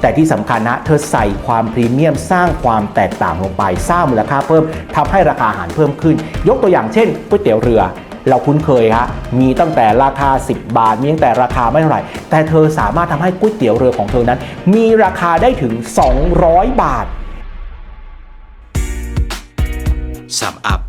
แต่ที่สำคัญนะเธอใส่ความพรีเมียมสร้างความแตกต่างลงไป สร้างมูลค่าเพิ่มทำให้ราคาอาหารเพิ่มขึ้น ยกตัวอย่างเช่นก๋วยเตี๋ยวเรือเราคุ้นเคยฮะ มีตั้งแต่ราคา 10 บาท มีตั้งแต่ราคาไม่เท่าไหร่ แต่เธอสามารถทำให้ก๋วยเตี๋ยวเรือของเธอนั้น มีราคาได้ถึง 200 บาท s ับอัพ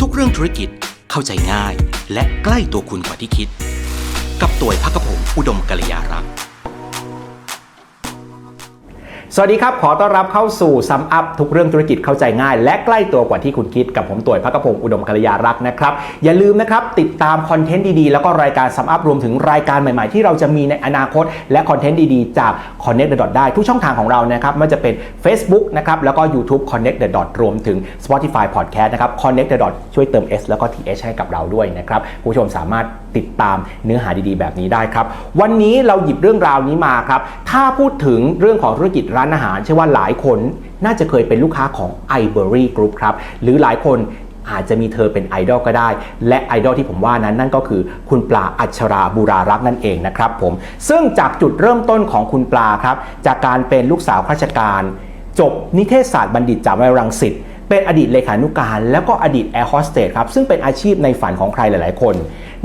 ทุกเรื่องธุรกิจเข้าใจง่าย และใกล้ตัวคุณกว่าที่คิด กับตัวพักผมอุดมกัลยารักษ์ สวัสดีครับ ขอต้อนรับเข้าสู่ซัมอัพทุกเรื่องธุรกิจเข้าใจง่าย และใกล้ตัวกว่าที่คุณคิดกับผมต่วยพักกพงศ์อุดมกัลยารักษ์นะครับ อย่าลืมนะครับ ติดตามคอนเทนต์ดีๆ แล้วก็รายการซัมอัพรวมถึงรายการใหม่ๆ ที่เราจะมีในอนาคต และคอนเทนต์ดีๆ จาก Connect the Dot ได้ทุกช่องทางของเรานะครับไม่ว่าจะเป็น Facebook นะครับแล้วก็ YouTube Connect the Dot รวมถึง Spotify Podcast นะครับ Connect the Dot ช่วยเติม S แล้วก็ TH ให้กับเราด้วยนะครับผู้ชมสามารถติดตามเนื้อหาดีๆ แบบนี้ได้ครับวันนี้เราหยิบเรื่องราวนี้มาครับถ้าพูดถึงเรื่องของธุรกิจร้านอาหารเชื่อว่าหลายคนน่าจะเคยเป็นลูกค้าของ i b e r y Group ครับ หรือหลายคนอาจจะมีเธอเป็นไอดอลก็ได้ และไอดอลที่ผมว่านั้นนั่นก็คือคุณปลาอัชราบุรารักษ์นั่นเองนะครับผม ซึ่งจากจุดเริ่มต้นของคุณปลาครับ จากการเป็นลูกสาวข้าราชการ จบนิเทศศาสตร์บัณฑิตจากวิทยาลัยรังสิตเป็นอดีตเลขานุการ แล้วก็อดีตแอร์โฮสเตสครับซึ่งเป็นอาชีพในฝันของใครหลาย ๆ คน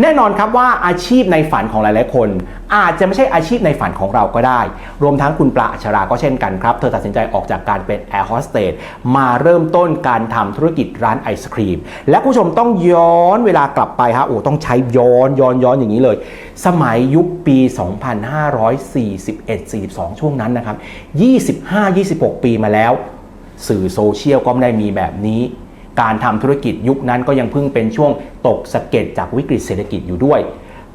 แน่นอนครับว่าอาชีพในฝันของหลาย ๆ คน อาจจะไม่ใช่อาชีพในฝันของเราก็ได้ รวมทั้งคุณปลาอัชราก็เช่นกันครับ เธอตัดสินใจออกจากการเป็นแอร์โฮสเตสมาเริ่มต้นการทำธุรกิจร้านไอศครีม และผู้ชมต้องย้อนเวลากลับไปฮะโอ้ต้องใช้ย้อนย้อนย้อนอย่างนี้เลย สมัยยุคปี 2541-42 ช่วงนั้นนะครับ25-26 ปีมาแล้ว สื่อโซเชียลก็ไม่ได้มีแบบนี้ การทำธุรกิจยุคนั้นก็ยังเพิ่งเป็นช่วงตกสะเก็ดจากวิกฤตเศรษฐกิจอยู่ด้วย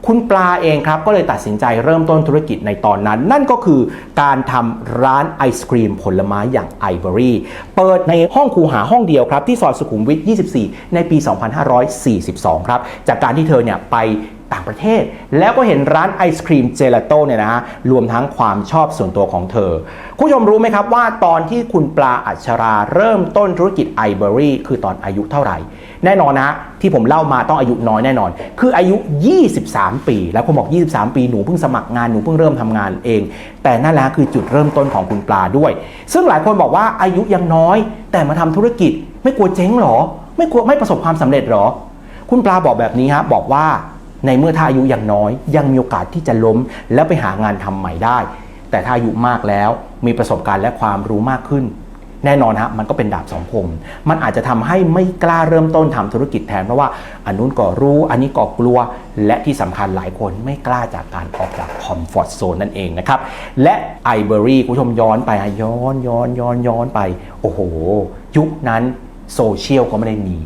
คุณปลาเองครับก็เลยตัดสินใจเริ่มต้นธุรกิจในตอนนั้น นั่นก็คือการทำร้านไอศครีมผลไม้อย่างไอเบอรี่เปิดในห้องคูหาห้องเดียวครับ ที่ซอยสุขุมวิท 24 ในปี 2542 ครับ จากการที่เธอเนี่ยไป ต่างประเทศ แล้วก็เห็นร้านไอศครีมเจลาโต้เนี่ยนะฮะรวมทั้งความชอบส่วนตัวของเธอ คุณผู้ชมรู้ไหมครับว่าตอนที่คุณปลาอัชราเริ่มต้นธุรกิจไอเบอรี่คือตอนอายุเท่าไหร่ แน่นอนนะที่ผมเล่ามาต้องอายุน้อยแน่นอน คืออายุ 23 ปี แล้วผมบอก 23 ปีหนูเพิ่งสมัครงานหนูเพิ่งเริ่มทำงานเอง แต่นั่นแหละคือจุดเริ่มต้นของคุณปลาด้วย ซึ่งหลายคนบอกว่าอายุยังน้อย แต่มาทำธุรกิจไม่กลัวเจ๊งหรอ ไม่กลัวไม่ประสบความสำเร็จหรอ คุณปลาบอกแบบนี้ฮะบอกว่า ในเมื่อถ้าอายุยังน้อย ยังมีโอกาสที่จะล้ม แล้วไปหางานทำใหม่ได้ แต่ถ้าอายุมากแล้วมีประสบการณ์และความรู้มากขึ้น แน่นอนฮะมันก็เป็นดาบสองคม มันอาจจะทำให้ไม่กล้าเริ่มต้นทำธุรกิจแทนเพราะว่าอันนู้นก็รู้อันนี้ก็กลัว และที่สำคัญหลายคนไม่กล้าจากการออกจากคอมฟอร์ทโซนนั่นเองนะครับและไอเบอรี่คุณผู้ชมย้อนไปย้อนย้อนย้อนย้อนไป โอ้โห ยุคนั้นโซเชียลก็ไม่ได้มี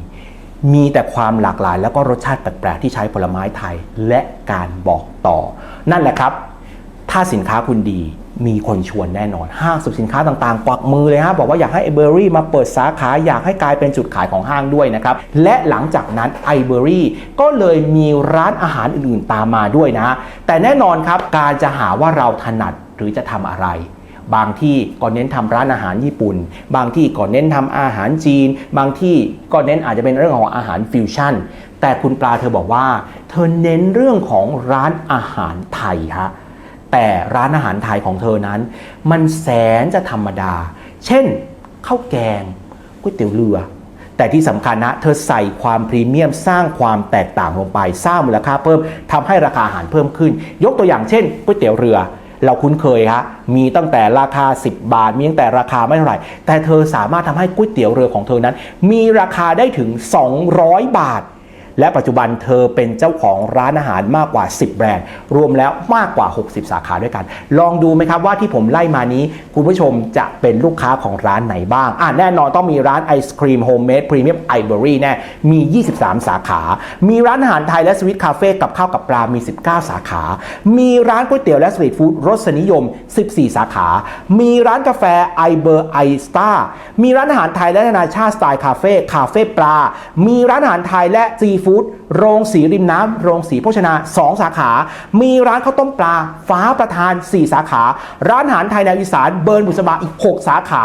มีแต่ความหลากหลาย แล้วก็รสชาติแปลกๆที่ใช้ผลไม้ไทยและการบอกต่อ นั่นแหละครับ ถ้าสินค้าคุณดีมีคนชวนแน่นอน ห้างสรรพสินค้าต่างๆ กวักมือเลยฮะบอกว่าอยากให้ไอเบอรี่มาเปิดสาขาอยากให้กลายเป็นจุดขายของห้างด้วยนะครับ และหลังจากนั้นไอเบอรี่ก็เลยมีร้านอาหารอื่นๆตามมาด้วยนะ แต่แน่นอนครับการจะหาว่าเราถนัดหรือจะทำอะไร บางที่ก็เน้นทำร้านอาหารญี่ปุ่น บางที่ก็เน้นทำอาหารจีน บางที่ก็เน้นอาจจะเป็นเรื่องของอาหารฟิวชั่น แต่คุณปลาเธอบอกว่า เธอเน้นเรื่องของร้านอาหารไทยฮะแต่ร้านอาหารไทยของเธอนั้น มันแสนจะธรรมดา เช่นข้าวแกงก๋วยเตี๋ยวเรือแต่ที่สำคัญนะเธอใส่ความพรีเมียมสร้างความแตกต่างลงไป สร้างมูลค่าเพิ่มทำให้ราคาอาหารเพิ่มขึ้น ยกตัวอย่างเช่นก๋วยเตี๋ยวเรือ เราคุ้นเคยฮะมีตั้งแต่ราคา 10 บาท มีตั้งแต่ราคาไม่เท่าไหร่ แต่เธอสามารถทำให้ก๋วยเตี๋ยวเรือของเธอนั้น มีราคาได้ถึง 200 บาท และปัจจุบันเธอเป็นเจ้าของร้านอาหารมากกว่า 10 แบรนด์ รวมแล้วมากกว่า 60 สาขาด้วยกัน ลองดูไหมครับว่าที่ผมไล่มานี้ คุณผู้ชมจะเป็นลูกค้าของร้านไหนบ้าง อะแน่นอนต้องมีร้านไอศครีมโฮมเมดพรีเมียมไอเบอรี่แน่มี 23 สาขา มีร้านอาหารไทยและสวิตคาเฟ่กับข้าวกับปลามี 19 สาขา มีร้านก๋วยเตี๋ยวและสตรีทฟู้ดรสนิยม 14 สาขา มีร้านกาแฟไอเบอร์ไอสตามีร้านอาหารไทยและนานาชาติสไตล์คาเฟ่คาเฟ่ปลา มีร้านอาหารไทยและซีฟู้ด โรงสีริมน้ำโรงสีโภชนา 2 สาขา มีร้านข้าวต้มปลา ฟ้าประทาน 4 สาขา ร้านอาหารไทยแนวอีสานเบิร์นบุษบาอีก 6 สาขา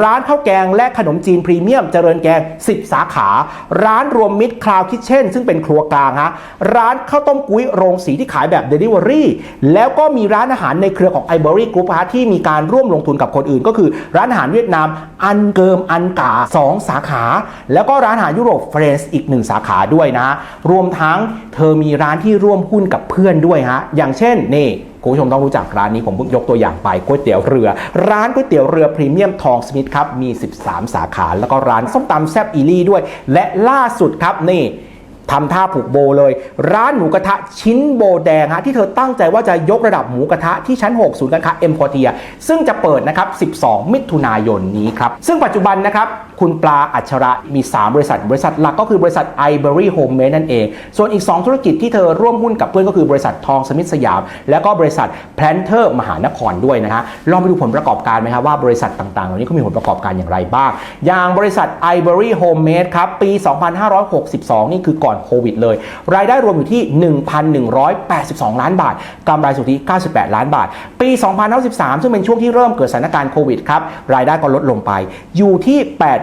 ร้านข้าวแกงและขนมจีนพรีเมียมเจริญแกง 10 สาขา ร้านรวมมิตรคลาวคิทเช่น ซึ่งเป็นครัวกลางฮะร้านข้าวต้มกุ้ยโรงสีที่ขายแบบ Delivery แล้วก็มีร้านอาหารในเครือของ Ivory Group ฮะที่มีการร่วมลงทุนกับคนอื่น ก็คือร้านอาหารเวียดนามอันเกิมอันกา 2 สาขา แล้วก็ร้านอาหารยุโรปเฟรนซ์อีก 1 สาขาด้วยนะรวมทั้งเธอมีร้านที่ร่วมหุ้นกับเพื่อนด้วยฮะ อย่างเช่นนี่คุณผู้ชมต้องรู้จักร้านนี้ผมเพิ่งยกตัวอย่างไปก๋วยเตี๋ยวเรือ ร้านก๋วยเตี๋ยวเรือพรีเมียมทองสมิธครับมี 13 สาขา แล้วก็ร้านส้มตำแซบอีลี่ด้วย และล่าสุดครับนี่ ทำท่าผูกโบเลย ร้านหมูกระทะชิ้นโบแดงฮะที่เธอตั้งใจว่าจะยกระดับหมูกระทะที่ชั้น 6 ศูนย์การค้าเอ็มพอเทียซึ่งจะเปิดนะครับ 12 มิถุนายนนี้ครับ ซึ่งปัจจุบันนะครับ คุณปลาอัชระมี 3 บริษัท บริษัทหลักก็คือบริษัท Ivory Homemade นั่นเอง ส่วนอีก 2 ธุรกิจที่เธอร่วมหุ้นกับเพื่อนก็คือบริษัททองสมิธสยาม แล้วก็บริษัท Planter มหานครด้วยนะฮะลองไปดูผลประกอบการไหมครับว่าบริษัทต่างๆเหล่านี้เขามีผลประกอบการอย่างไรบ้าง อย่างบริษัท Ivory Homemade ครับปี 2562 นี่คือก่อนโควิดเลย รายได้รวมอยู่ที่ 1,182 ล้านบาทกำไรสุทธิ 98 ล้านบาท ปี 2013 ซึ่งเป็นช่วงที่เริ่มเกิดสถานการณ์โควิดครับ รายได้ก็ลดลงไป อยู่ที่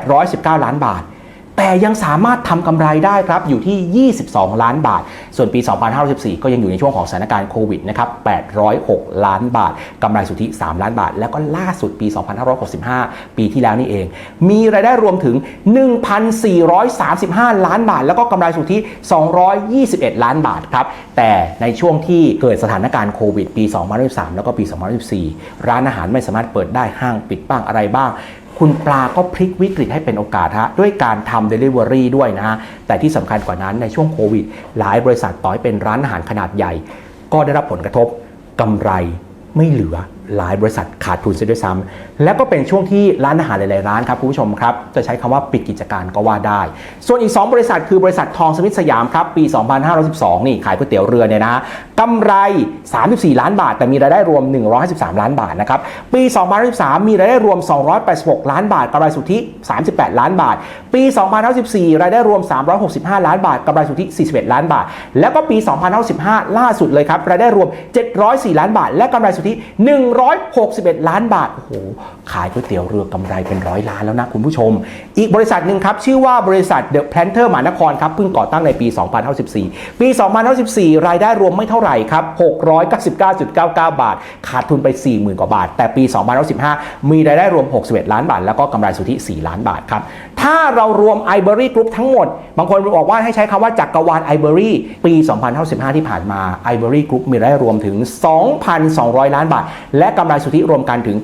819 ล้านบาท แต่ยังสามารถทำกำไรได้ครับอยู่ที่ 22 ล้านบาท ส่วนปี 2514 ก็ยังอยู่ในช่วงของสถานการณ์โควิดนะครับ806 ล้านบาทกำไรสุทธิ 3 ล้านบาท แล้วก็ล่าสุดปี 2565 ปีที่แล้วนี่เอง มีรายได้รวมถึง 1,435 ล้านบาท แล้วก็กำไรสุทธิ 221 ล้านบาทครับแต่ในช่วงที่เกิดสถานการณ์โควิดปี 2013 แล้วก็ปี 2014 ร้านอาหารไม่สามารถเปิดได้ห้างปิดบ้างอะไรบ้าง คุณปลาก็พลิกวิกฤตให้เป็นโอกาสฮะด้วยการทำเดลิเวอรี่ด้วยนะฮะแต่ที่สำคัญกว่านั้นในช่วงโควิด หลายบริษัทต่อยเป็นร้านอาหารขนาดใหญ่ ก็ได้รับผลกระทบกำไรไม่เหลือ หลายบริษัทขาดทุนเสียด้วยซ้ำและก็เป็นช่วงที่ร้านอาหารหลาย ๆ ร้านครับคุณผู้ชมครับจะใช้คำว่าปิดกิจการก็ว่าได้ ส่วนอีก 2 บริษัทคือบริษัททองสมิธสยามครับปี 2512 นี่ขายก๋วยเตี๋ยวเรือเนี่ยนะกำไร 34 ล้านบาท แต่มีรายได้รวม 153 ล้านบาทนะครับปี2013 มีรายได้รวม 286 ล้านบาทกำไรสุทธิ 38 ล้านบาท ปี2014 รายได้รวม 365 ล้านบาทกำไรสุทธิ 41 ล้านบาท แล้วก็ปี2015 ล่าสุดเลยครับรายได้รวม 704 ล้านบาท และกำไรสุทธิ 1 161 ล้านบาท โอ้โห ขายก๋วยเตี๋ยวเรือกำไรเป็นร้อยล้านแล้วนะคุณผู้ชม อีกบริษัทหนึ่งครับ ชื่อว่าบริษัท The Planter มหานครครับ เพิ่งก่อตั้งในปี 2014 ปี 2014 รายได้รวมไม่เท่าไหร่ครับ 699.99 บาท ขาดทุนไป 40,000 กว่าบาท แต่ปี 2015 มีรายได้รวม 61 ล้านบาท แล้วก็กำไรสุทธิ 4 ล้านบาทครับ ถ้าเรารวม Ivory Group ทั้งหมด บางคนบอกว่าให้ใช้คำว่าจักรวาล Ivory ปี 2015 ที่ผ่านมา Ivory Group มีรายได้รวมถึง 2,200 ล้านบาท และกำไรสุทธิรวมกันถึง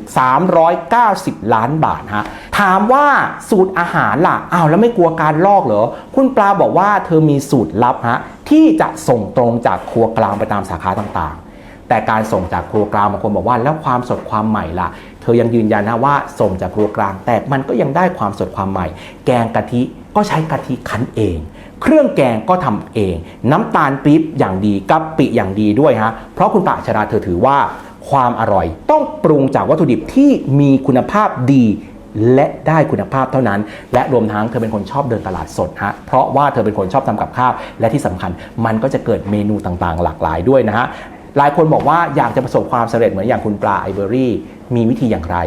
390 ล้านบาทฮะถามว่าสูตรอาหารล่ะอ้าวแล้วไม่กลัวการลอกเหรอ คุณปลาบอกว่าเธอมีสูตรลับฮะที่จะส่งตรงจากครัวกลางไปตามสาขาต่างๆ แต่การส่งจากครัวกลางบางคนบอกว่าแล้วความสดความใหม่ล่ะ เธอยังยืนยันนะว่าส่งจากครัวกลาง แต่มันก็ยังได้ความสดความใหม่ แกงกะทิก็ใช้กะทิคั้นเอง เครื่องแกงก็ทำเอง น้ำตาลปี๊บอย่างดีกะปิอย่างดีด้วยฮะ เพราะคุณปาชราเธอถือว่า ความอร่อย ต้องปรุงจากวัตถุดิบที่มีคุณภาพดี และได้คุณภาพเท่านั้น และรวมทั้งเธอเป็นคนชอบเดินตลาดสดฮะเพราะว่าเธอเป็นคนชอบทำกับข้าวและที่สำคัญ มันก็จะเกิดเมนูต่างๆ หลากหลายด้วยนะฮะหลายคนบอกว่าอยากจะประสบความสำเร็จเหมือนอย่างคุณปลาไอเบอรี่มีวิธีอย่างไร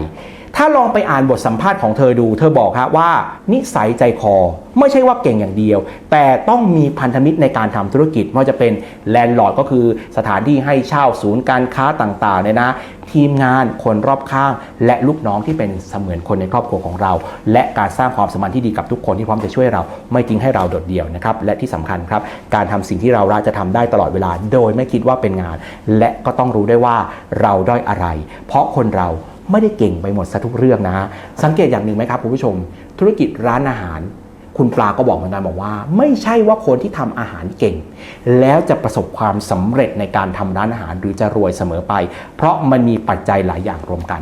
ถ้าลองไปอ่านบทสัมภาษณ์ของเธอดู เธอบอกฮะว่านิสัยใจคอ ไม่ใช่ว่าเก่งอย่างเดียว แต่ต้องมีพันธมิตรในการทำธุรกิจไม่ว่าจะเป็นแลนด์ลอร์ดก็คือสถานที่ให้เช่าศูนย์การค้าต่างๆเนี่ยนะ ทีมงานคนรอบข้าง และลูกน้องที่เป็นเสมือนคนในครอบครัวของเรา และการสร้างความสัมพันธ์ที่ดีกับทุกคนที่พร้อมจะช่วยเรา ไม่ทิ้งให้เราโดดเดี่ยวนะครับและที่สำคัญครับการทำสิ่งที่เรารักจะทำได้ตลอดเวลา โดยไม่คิดว่าเป็นงาน และก็ต้องรู้ได้ว่าเราด้อยอะไร เพราะคนเรา ไม่ได้เก่งไปหมดซะทุกเรื่องนะฮะสังเกตอย่างหนึ่งไหมครับคุณผู้ชม ธุรกิจร้านอาหาร คุณปลาก็บอกเหมือนกันบอกว่า ไม่ใช่ว่าคนที่ทำอาหารเก่ง แล้วจะประสบความสำเร็จในการทำร้านอาหารหรือจะรวยเสมอไป เพราะมันมีปัจจัยหลายอย่างรวมกัน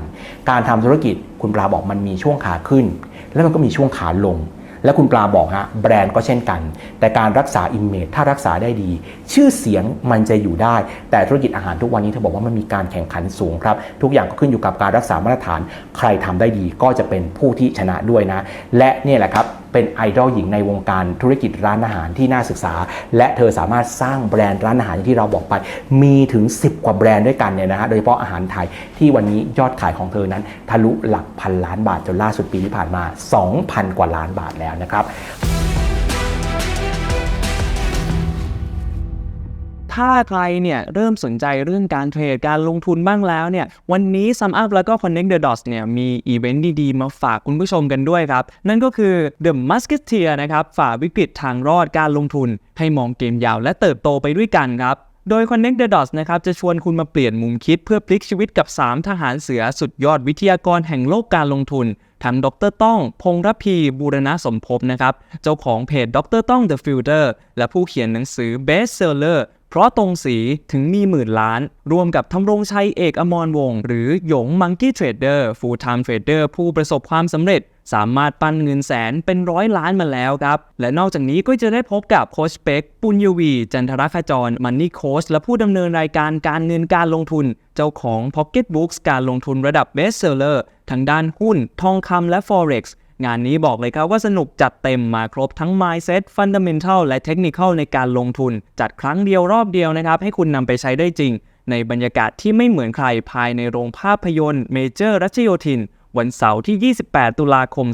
การทำธุรกิจคุณปลาบอกมันมีช่วงขาขึ้น แล้วมันก็มีช่วงขาลง และคุณปลาบอกฮะแบรนด์ก็เช่นกัน แต่การรักษาอิมเมจถ้ารักษาได้ดี ชื่อเสียงมันจะอยู่ได้ แต่ธุรกิจอาหารทุกวันนี้เธอบอกว่ามันมีการแข่งขันสูงครับทุกอย่างก็ขึ้นอยู่กับการรักษามาตรฐาน ใครทำได้ดีก็จะเป็นผู้ที่ชนะด้วยนะ และนี่แหละครับ เป็นไอดอลหญิงในวงการธุรกิจร้านอาหารที่น่าศึกษา และเธอสามารถสร้างแบรนด์ร้านอาหารอย่างที่เราบอกไป มีถึง 10 กว่าแบรนด์ด้วยกันเนี่ยนะฮะโดยเฉพาะอาหารไทยที่วันนี้ยอดขายของเธอนั้น ทะลุหลักพันล้านบาทจนล่าสุดปีที่ผ่านมา 2,000 กว่าล้านบาทแล้วนะครับ ถ้าใครเนี่ยเริ่มสนใจเรื่องการเทรดการลงทุนบ้างแล้วเนี่ยวันนี้ Sum Up แล้วก็ Connect the Dots เนี่ยมีอีเวนต์ดีๆ มาฝากคุณผู้ชมกันด้วยครับ นั่นก็คือ The Musketeer นะครับฝ่าวิกฤตทางรอดการลงทุน ให้มองเกมยาวและเติบโตไปด้วยกันครับโดย Connect the Dots นะครับจะชวนคุณมาเปลี่ยนมุมคิดเพื่อพลิกชีวิตกับ 3 ทหารเสือสุดยอดวิทยากรแห่งโลกการลงทุนทั้งดรต้อง พงษ์รพีบูรณะสมภพนะครับ เจ้าของเพจดรต้อง The Filter และผู้เขียนหนังสือ Best Seller ราะตรงสีถึงมีหมื่นล้าน รวมกับทำรงชัยเอกอมรวงศ์หรือหยงมังกี้เทรดเดอร์ฟูลไทม์เทรดเดอร์ผู้ประสบความสำเร็จ สามารถปั้นเงินแสนเป็นร้อยล้านมาแล้วครับ และนอกจากนี้ก็จะได้พบกับโคชเป็กปุญยวี จันทรคจรมันนี่โคชและผู้ดำเนินรายการการเงินการลงทุน เจ้าของ Pocket Books การลงทุนระดับ Best Seller ทั้งด้านหุ้น ทองคำและ Forex งานนี้บอกเลยครับว่าสนุกจัดเต็มมาครบทั้ง Mindset Fundamental และ Technical ในการลงทุน จัดครั้งเดียวรอบเดียวนะครับให้คุณนำไปใช้ได้จริง ในบรรยากาศที่ไม่เหมือนใครภายในโรงภาพยนตร์เมเจอร์รัชโยธิน วันเสาร์ที่ 28 ตุลาคม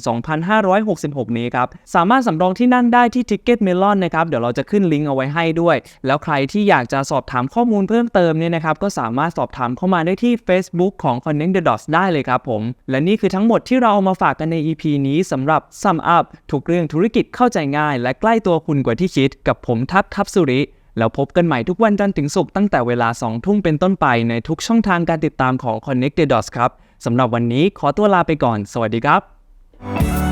2566 นี้ครับ สามารถสำรองที่นั่งได้ที่ Ticket Melon นะครับ เดี๋ยวเราจะขึ้นลิงก์เอาไว้ให้ด้วย แล้วใครที่อยากจะสอบถามข้อมูลเพิ่มเติมเนี่ยนะครับ ก็สามารถสอบถามเข้ามาได้ที่ Facebook ของ Connect the Dots ได้เลยครับผม และนี่คือทั้งหมดที่เราเอามาฝากกันใน EP นี้สำหรับ Sum Up ทุกเรื่องธุรกิจเข้าใจง่าย และใกล้ตัวคุณกว่าที่คิด กับผมทัพทัพสุริ แล้วพบกันใหม่ทุกวันจันทร์ถึงศุกร์ตั้งแต่เวลา 2 ทุ่มเป็นต้นไปในทุกช่องทางการติดตามของ Connect the Dots ครับสำหรับวันนี้ขอตัวลาไปก่อน สวัสดีครับ